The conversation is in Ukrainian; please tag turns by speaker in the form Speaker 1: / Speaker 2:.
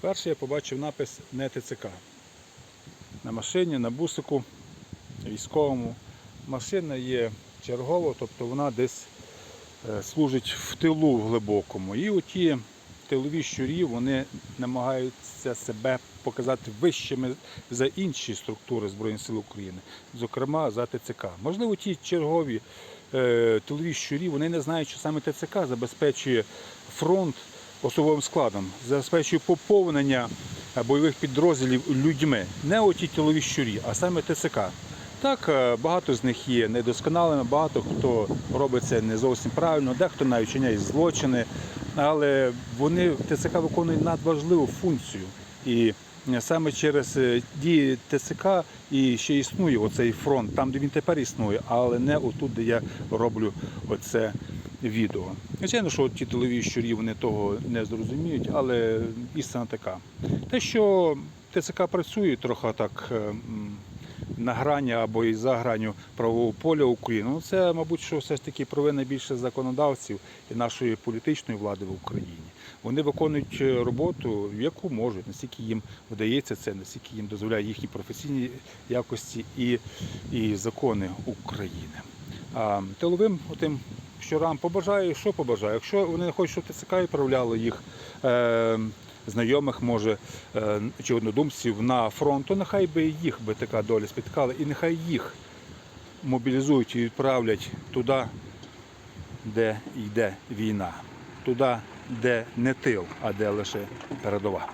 Speaker 1: Перше я побачив напис не ТЦК. На машині, на бусику військовому. Машина є чергова, тобто вона десь е, служить в тилу глибокому. І оті тилові щурі вони намагаються себе показати вищими за інші структури Збройних сил України, зокрема за ТЦК. Можливо, ті чергові е, тилові щурі вони не знають, що саме ТЦК забезпечує фронт особовим складом, забезпечує поповнення е, бойових підрозділів людьми. Не оті тилові щурі, а саме ТЦК. Так, е, багато з них є недосконалими, багато хто робить це не зовсім правильно, дехто навіть вчиняє злочини, але вони ТЦК виконують надважливу функцію. І саме через е, дії ТЦК і ще існує оцей фронт, там, де він тепер існує, але не отут, де я роблю оце відео. Звичайно, що ті тилові щурі вони того не зрозуміють, але істина така. Те, що ТЦК працює трохи так. е, на грані або і за граню правового поля України. Ну, це, мабуть, що все ж таки провина більше законодавців і нашої політичної влади в Україні. Вони виконують е, роботу, яку можуть, наскільки їм вдається це, наскільки їм дозволяє їхні професійні якості і, і закони України. А тиловим отим щурам побажаю, що побажаю. Якщо вони хочуть, щоб ТЦК відправляло їх. Е- знайомих, може, е, чи однодумців на фронт, то нехай би їх би така доля спіткала, і нехай їх мобілізують і відправлять туди, де йде війна, туди, де не тил, а де лише передова.